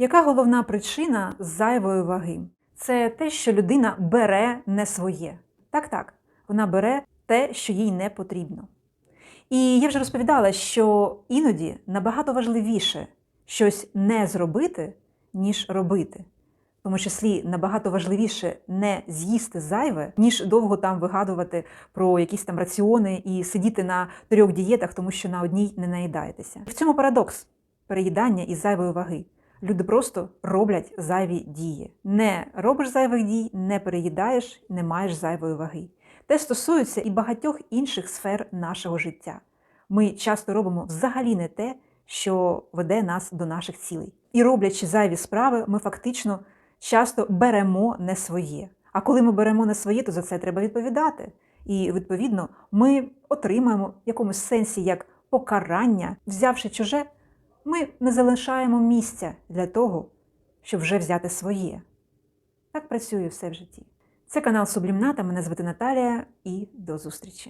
Яка головна причина зайвої ваги? Це те, що людина бере не своє. Так, так, вона бере те, що їй не потрібно. І я вже розповідала, що іноді набагато важливіше щось не зробити, ніж робити. В тому числі набагато важливіше не з'їсти зайве, ніж довго там вигадувати про якісь там раціони і сидіти на трьох дієтах, тому що на одній не наїдаєтеся. В цьому парадокс переїдання і зайвої ваги. Люди просто роблять зайві дії. Не робиш зайвих дій, не переїдаєш, не маєш зайвої ваги. Те стосується і багатьох інших сфер нашого життя. Ми часто робимо взагалі не те, що веде нас до наших цілей. І роблячи зайві справи, ми фактично часто беремо не своє. А коли ми беремо не своє, то за це треба відповідати. І відповідно ми отримаємо в якомусь сенсі як покарання, взявши чуже, ми не залишаємо місця для того, щоб вже взяти своє. Так працює все в житті. Це канал Сублімната. Мене звати Наталія і до зустрічі.